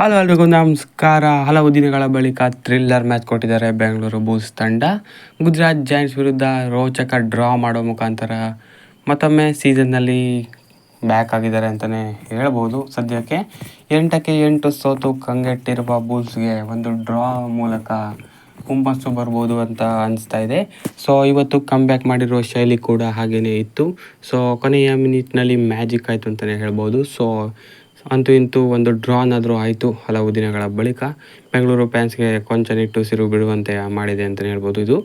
Hello ಎಲ್ರಿಗೂ ನಮಸ್ಕಾರ. ಹಲವು ದಿನಗಳ ಬಳಿಕ ಥ್ರಿಲ್ಲರ್ ಮ್ಯಾಚ್ ಕೊಟ್ಟಿದ್ದಾರೆ ಬೆಂಗಳೂರು ಬೂಲ್ಸ್ ತಂಡ. ಗುಜರಾತ್ ಜೈಂಟ್ಸ್ ವಿರುದ್ಧ ರೋಚಕ ಡ್ರಾ ಮಾಡೋ ಮುಖಾಂತರ ಮತ್ತೊಮ್ಮೆ ಸೀಸನ್ನಲ್ಲಿ ಬ್ಯಾಕ್ ಆಗಿದ್ದಾರೆ ಅಂತಲೇ ಹೇಳ್ಬೋದು. ಸದ್ಯಕ್ಕೆ ಎಂಟಕ್ಕೆ ಎಂಟು ಸೋತು ಕಂಗೆಟ್ಟಿರುವ ಬೂಲ್ಸ್ಗೆ ಒಂದು ಡ್ರಾ ಮೂಲಕ ಹುಮ್ಮಸ್ಸು ಬರ್ಬೋದು ಅಂತ ಅನಿಸ್ತಾ ಇದೆ. ಸೊ, ಇವತ್ತು ಕಮ್ ಬ್ಯಾಕ್ ಮಾಡಿರೋ ಶೈಲಿ ಕೂಡ ಹಾಗೆಯೇ ಇತ್ತು. ಸೊ, ಕೊನೆಯ ಮಿನಿಟ್ನಲ್ಲಿ ಮ್ಯಾಜಿಕ್ ಆಯಿತು ಅಂತಲೇ ಹೇಳ್ಬೋದು. ಸೊ ಅಂತೂ ಇಂತೂ ಒಂದು ಡ್ರಾನಾದರೂ ಆಯಿತು ಹಲವು ದಿನಗಳ ಬಳಿಕ. ಬೆಂಗಳೂರು ಫ್ಯಾನ್ಸ್ಗೆ ಕೊಂಚ ನಿಟ್ಟು ಸಿರು ಬಿಡುವಂತೆ ಮಾಡಿದೆ ಅಂತಲೇ ಹೇಳ್ಬೋದು ಇದು.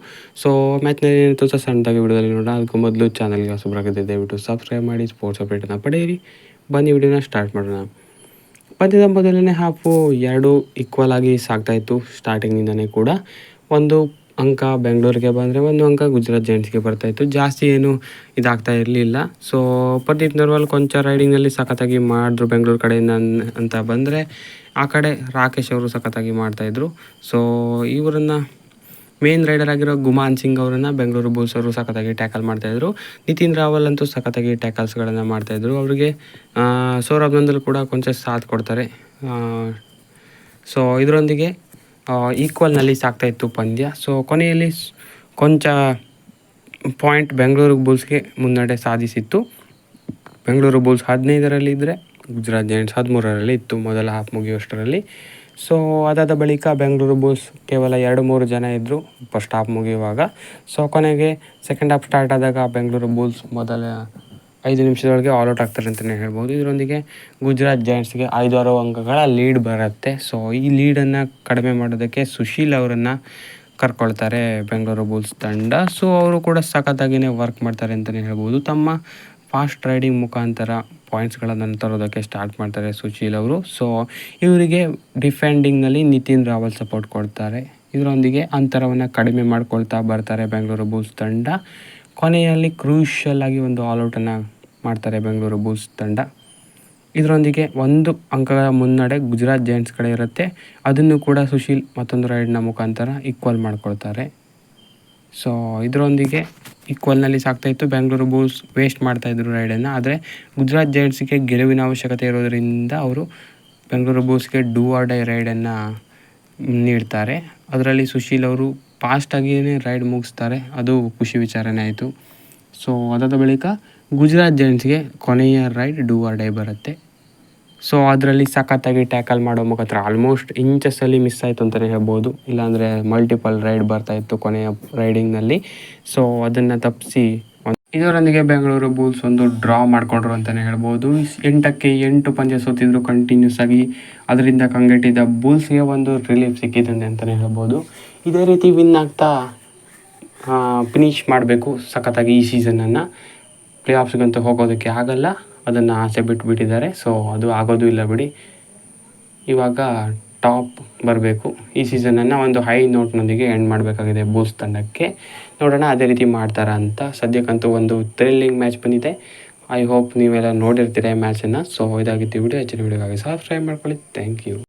ಸೊ ಮ್ಯಾಚ್ನಲ್ಲಿ ಏನಿತ್ತು ಸಹ ಸಣ್ಣದಾಗಿ ವಿಡಿಯೋದಲ್ಲಿ ನೋಡೋಣ. ಅದಕ್ಕೂ ಮೊದಲು ಚಾನಲ್ಗೆ ಹೊಸಬರಾಗಿದೆ ದಯವಿಟ್ಟು ಸಬ್ಸ್ಕ್ರೈಬ್ ಮಾಡಿ ಸ್ಪೋರ್ಟ್ಸ್ ಅಪ್ಡೇಟನ್ನು ಪಡೆಯಿರಿ. ಬನ್ನಿ ವಿಡಿಯೋನ ಸ್ಟಾರ್ಟ್ ಮಾಡೋಣ. ಪಂದ್ಯದ ಮೊದಲನೇ ಹಾಫು ಎರಡು ಈಕ್ವಲ್ ಆಗಿ ಸಾಗ್ತಾಯಿತ್ತು ಸ್ಟಾರ್ಟಿಂಗಿಂದನೇ ಕೂಡ. ಒಂದು ಅಂಕ ಬೆಂಗಳೂರಿಗೆ ಬಂದರೆ ಒಂದು ಅಂಕ ಗುಜರಾತ್ ಜೈಂಟ್ಸ್ಗೆ ಬರ್ತಾಯಿತ್ತು ಜಾಸ್ತಿ ಏನು ಇದಾಗ್ತಾ ಇರಲಿಲ್ಲ. ಸೊ ಪ್ರದೀಪ್ ನರ್ವಾಲ್ ಕೊಂಚ ರೈಡಿಂಗಲ್ಲಿ ಸಖತ್ತಾಗಿ ಮಾಡಿದ್ರು ಬೆಂಗಳೂರು ಕಡೆಯಿಂದ ಅಂತ ಬಂದರೆ ಆ ಕಡೆ ರಾಕೇಶ್ ಅವರು ಸಖತ್ತಾಗಿ ಮಾಡ್ತಾಯಿದ್ರು ಸೊ ಇವರನ್ನು ಮೇನ್ ರೈಡರ್ ಆಗಿರೋ ಗುಮಾನ್ ಸಿಂಗ್ ಅವರನ್ನು ಬೆಂಗಳೂರು ಬುಲ್ಸ್ ಅವರು ಸಖತ್ತಾಗಿ ಟ್ಯಾಕಲ್ ಮಾಡ್ತಾಯಿದ್ರು ನಿತಿನ್ ರಾವಲ್ ಅಂತೂ ಸಖತ್ತಾಗಿ ಟ್ಯಾಕಲ್ಸ್ಗಳನ್ನು ಮಾಡ್ತಾಯಿದ್ರು ಅವರಿಗೆ ಸೌರಭ್ ನಂದಲ್ ಕೂಡ ಕೊಂಚ ಸಾಥ್ ಕೊಡ್ತಾರೆ. ಸೊ ಇದರೊಂದಿಗೆ ಈಕ್ವಲ್ನಲ್ಲಿ ಸಾಗ್ತಾ ಇತ್ತು ಪಂದ್ಯ. ಸೊ ಕೊನೆಯಲ್ಲಿ ಕೊಂಚ ಪಾಯಿಂಟ್ ಬೆಂಗಳೂರು ಬುಲ್ಸ್ಗೆ ಮುನ್ನಡೆ ಸಾಧಿಸಿತ್ತು. ಬೆಂಗಳೂರು ಬುಲ್ಸ್ ಹದಿನೈದರಲ್ಲಿ ಇದ್ದರೆ ಗುಜರಾತ್ ಜೈಂಟ್ಸ್ ಹದಿಮೂರರಲ್ಲಿ ಇತ್ತು, ಮೊದಲ ಹಾಫ್ ಮುಗಿಯುವಷ್ಟರಲ್ಲಿ. ಸೊ ಅದಾದ ಬಳಿಕ ಬೆಂಗಳೂರು ಬುಲ್ಸ್ ಕೇವಲ ಎರಡು ಮೂರು ಜನ ಇದ್ದರು ಫಸ್ಟ್ ಹಾಫ್ ಮುಗಿಯುವಾಗ. ಸೊ ಕೊನೆಗೆ ಸೆಕೆಂಡ್ ಹಾಫ್ ಸ್ಟಾರ್ಟ್ ಆದಾಗ ಬೆಂಗಳೂರು ಬುಲ್ಸ್ ಮೊದಲ ಐದು ನಿಮಿಷದೊಳಗೆ ಆಲ್ ಔಟ್ ಆಗ್ತಾರೆ ಅಂತಲೇ ಹೇಳ್ಬೋದು. ಇದರೊಂದಿಗೆ ಗುಜರಾತ್ ಜಾಯಿಂಟ್ಸ್ಗೆ ಐದು ಆರು ಅಂಕಗಳ ಲೀಡ್ ಬರುತ್ತೆ. ಸೊ ಈ ಲೀಡನ್ನು ಕಡಿಮೆ ಮಾಡೋದಕ್ಕೆ ಸುಶೀಲ್ ಅವರನ್ನು ಕರ್ಕೊಳ್ತಾರೆ ಬೆಂಗಳೂರು ಬುಲ್ಸ್ ತಂಡ. ಸೊ ಅವರು ಕೂಡ ಸಖತ್ತಾಗಿಯೇ ವರ್ಕ್ ಮಾಡ್ತಾರೆ ಅಂತಲೇ ಹೇಳ್ಬೋದು. ತಮ್ಮ ಫಾಸ್ಟ್ ರೈಡಿಂಗ್ ಮುಖಾಂತರ ಪಾಯಿಂಟ್ಸ್ಗಳನ್ನು ತರೋದಕ್ಕೆ ಸ್ಟಾರ್ಟ್ ಮಾಡ್ತಾರೆ ಸುಶೀಲ್ ಅವರು. ಸೊ ಇವರಿಗೆ ಡಿಫೆಂಡಿಂಗ್ನಲ್ಲಿ ನಿತಿನ್ ರಾವಲ್ ಸಪೋರ್ಟ್ ಕೊಡ್ತಾರೆ. ಇದರೊಂದಿಗೆ ಅಂತರವನ್ನು ಕಡಿಮೆ ಮಾಡ್ಕೊಳ್ತಾ ಬರ್ತಾರೆ ಬೆಂಗಳೂರು ಬುಲ್ಸ್ ತಂಡ. ಕೊನೆಯಲ್ಲಿ ಕ್ರೂಷಲ್ ಆಗಿ ಒಂದು ಆಲ್ಔಟನ್ನು ಮಾಡ್ತಾರೆ ಬೆಂಗಳೂರು ಬುಲ್ಸ್ ತಂಡ. ಇದರೊಂದಿಗೆ ಒಂದು ಅಂಕಗಳ ಮುನ್ನಡೆ ಗುಜರಾತ್ ಜೈಂಟ್ಸ್ ಕಡೆ ಇರುತ್ತೆ. ಅದನ್ನು ಕೂಡ ಸುಶೀಲ್ ಮತ್ತೊಂದು ರೈಡ್ನ ಮುಖಾಂತರ ಈಕ್ವಲ್ ಮಾಡ್ಕೊಳ್ತಾರೆ. ಸೊ ಇದರೊಂದಿಗೆ ಈಕ್ವಲ್ನಲ್ಲಿ ಸಾಗ್ತಾಯಿತ್ತು ಬೆಂಗಳೂರು ಬುಲ್ಸ್ ವೇಸ್ಟ್ ಮಾಡ್ತಾಯಿದ್ರು ರೈಡನ್ನು ಆದರೆ ಗುಜರಾತ್ ಜೈಂಟ್ಸ್ಗೆ ಗೆಲುವಿನ ಅವಶ್ಯಕತೆ ಇರೋದರಿಂದ ಅವರು ಬೆಂಗಳೂರು ಬುಲ್ಸ್ಗೆ ಡೂ ಆರ್ ಡೈ ರೈಡನ್ನು ನೀಡ್ತಾರೆ. ಅದರಲ್ಲಿ ಸುಶೀಲ್ ಅವರು ಫಾಸ್ಟಾಗಿಯೇ ರೈಡ್ ಮುಗಿಸ್ತಾರೆ. ಅದು ಖುಷಿ ವಿಚಾರನೇ ಆಯಿತು. ಸೊ ಅದಾದ ಬಳಿಕ ಗುಜರಾತ್ ಜೈಂಟ್ಸ್ಗೆ ಕೊನೆಯ ರೈಡ್ ಡೂ ಆರ್ ಡೈ ಬರುತ್ತೆ. ಸೊ ಅದರಲ್ಲಿ ಸಖತ್ತಾಗಿ ಟ್ಯಾಕಲ್ ಮಾಡೋ ಮುಖಾಂತರ ಆಲ್ಮೋಸ್ಟ್ ಇಂಚಸ್ಸಲ್ಲಿ ಮಿಸ್ ಆಯಿತು ಅಂತಲೇ ಹೇಳ್ಬೋದು. ಇಲ್ಲಾಂದರೆ ಮಲ್ಟಿಪಲ್ ರೈಡ್ ಬರ್ತಾಯಿತ್ತು ಕೊನೆಯ ರೈಡಿಂಗ್ನಲ್ಲಿ ಸೊ ಅದನ್ನು ತಪ್ಪಿಸಿ ಇದರೊಂದಿಗೆ ಬೆಂಗಳೂರು ಬುಲ್ಸ್ ಒಂದು ಡ್ರಾ ಮಾಡಿಕೊಂಡ್ರು ಅಂತಲೇ ಹೇಳ್ಬೋದು. ಎಂಟಕ್ಕೆ ಎಂಟು ಪಂದ್ಯ ಸೋತಿದ್ರು ಕಂಟಿನ್ಯೂಸ್ ಆಗಿ. ಅದರಿಂದ ಕಂಗೆಟ್ಟಿದ್ದ ಬುಲ್ಸ್ಗೆ ಒಂದು ರಿಲೀಫ್ ಸಿಕ್ಕಿದೆ ಅಂತಲೇ ಹೇಳ್ಬೋದು. ಇದೇ ರೀತಿ ವಿನ್ ಆಗ್ತಾ ಫಿನಿಷ್ ಮಾಡಬೇಕು ಸಖತ್ತಾಗಿ ಈ ಸೀಸನನ್ನು ಪ್ಲೇ ಆಫ್ಸ್ಗಂತೂ ಹೋಗೋದಕ್ಕೆ ಆಗಲ್ಲ. ಅದನ್ನು ಆಸೆ ಬಿಟ್ಬಿಟ್ಟಿದ್ದಾರೆ. ಸೊ ಅದು ಆಗೋದು ಇಲ್ಲ ಬಿಡಿ. ಇವಾಗ ಟಾಪ್ ಬರಬೇಕು. ಈ ಸೀಸನನ್ನು ಒಂದು ಹೈ ನೋಟ್ನೊಂದಿಗೆ ಎಂಡ್ ಮಾಡಬೇಕಾಗಿದೆ ಬೂಸ್ ತಂಡಕ್ಕೆ. ನೋಡೋಣ ಅದೇ ರೀತಿ ಮಾಡ್ತಾರಾ ಅಂತ. ಸದ್ಯಕ್ಕಂತೂ ಒಂದು ಥ್ರಿಲ್ಲಿಂಗ್ ಮ್ಯಾಚ್ ಬಂದಿದೆ. ಐ ಹೋಪ್ ನೀವೆಲ್ಲ ನೋಡಿರ್ತೀರ ಮ್ಯಾಚನ್ನು ಸೊ ಇದಾಗಿತ್ತು ವಿಡಿಯೋ ಹೆಚ್ಚಿನ ವಿಡಿಯೋಗಾಗಿ ಸಬ್ಸ್ಕ್ರೈಬ್ ಮಾಡ್ಕೊಳ್ಳಿ. Thank you